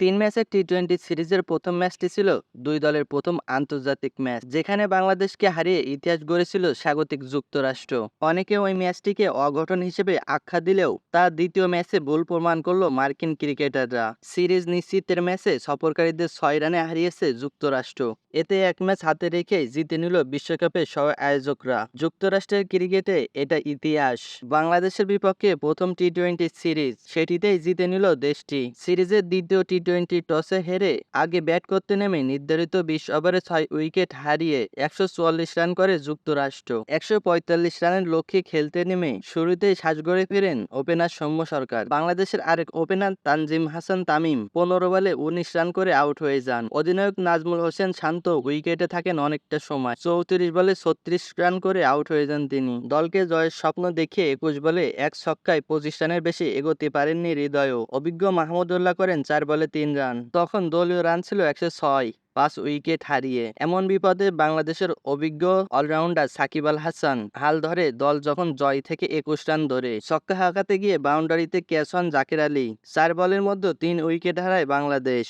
তিন ম্যাচের T twenty সিরিজের প্রথম ম্যাচটি ছিল দুই দলের প্রথম আন্তর্জাতিক ম্যাচ, যেখানে বাংলাদেশকে হারিয়ে ইতিহাস গড়েছিল স্বাগতিক যুক্তরাষ্ট্র। অনেকে ওই ম্যাচটিকে অঘটন হিসেবে আখ্যা দিলেও তার দ্বিতীয় ম্যাচে ভুল প্রমাণ করল মার্কিন ক্রিকেটাররা। সিরিজ নিশ্চিতের ম্যাচে সফরকারীদের ছয় রানে হারিয়েছে যুক্তরাষ্ট্র। এতে এক ম্যাচ হাতে রেখে জিতে নিল বিশ্বকাপের সহ আয়োজকরা। যুক্তরাষ্ট্রের ক্রিকেটে এটা ইতিহাস। বাংলাদেশের বিপক্ষে প্রথম টি টোয়েন্টি সিরিজ, সেটিতেই জিতে নিল দেশটি। সিরিজের দ্বিতীয় টি টোয়েন্টি টসে হেরে আগে ব্যাট করতে নেমে নির্ধারিত বিশ ওভারে ছয় উইকেট হারিয়ে একশো চুয়াল্লিশ রান করে যুক্তরাষ্ট্র। একশো পঁয়তাল্লিশ রানের লক্ষ্যে খেলতে নেমে শুরুতেই সাজগড়ে ফেরেন ওপেনার সৌম্য সরকার। বাংলাদেশের আরেক ওপেনার তানজিম হাসান তামিম পনেরো বলে উনিশ রান করে আউট হয়ে যান। অধিনায়ক নাজমুল হোসেন শান্ত উইকেটে থাকেন অনেকটা সময়। চৌত্রিশ বলে ছত্রিশ রান করে আউট হয়ে যান তিনি। দলকে জয়ের স্বপ্ন দেখে একুশ বলে এক ছক্কায় পঁচিশ রানের বেশি এগোতে পারেননি হৃদয়ও। অভিজ্ঞ মাহমুদুল্লাহ করেন চার বলে তিন রান তখন দলীয় রান ছিল একশো ছয়, পাঁচ উইকেট হারিয়ে। এমন বিপদে বাংলাদেশের অভিজ্ঞ অলরাউন্ডার সাকিব আল হাসান হাল ধরে দল যখন জয় থেকে একুশ রান ধরে। ছক্কা হাঁকাতে গিয়ে বাউন্ডারিতে ক্যাচ হন জাকির আলী, চার বলের মধ্যে তিন উইকেট হারায় বাংলাদেশ।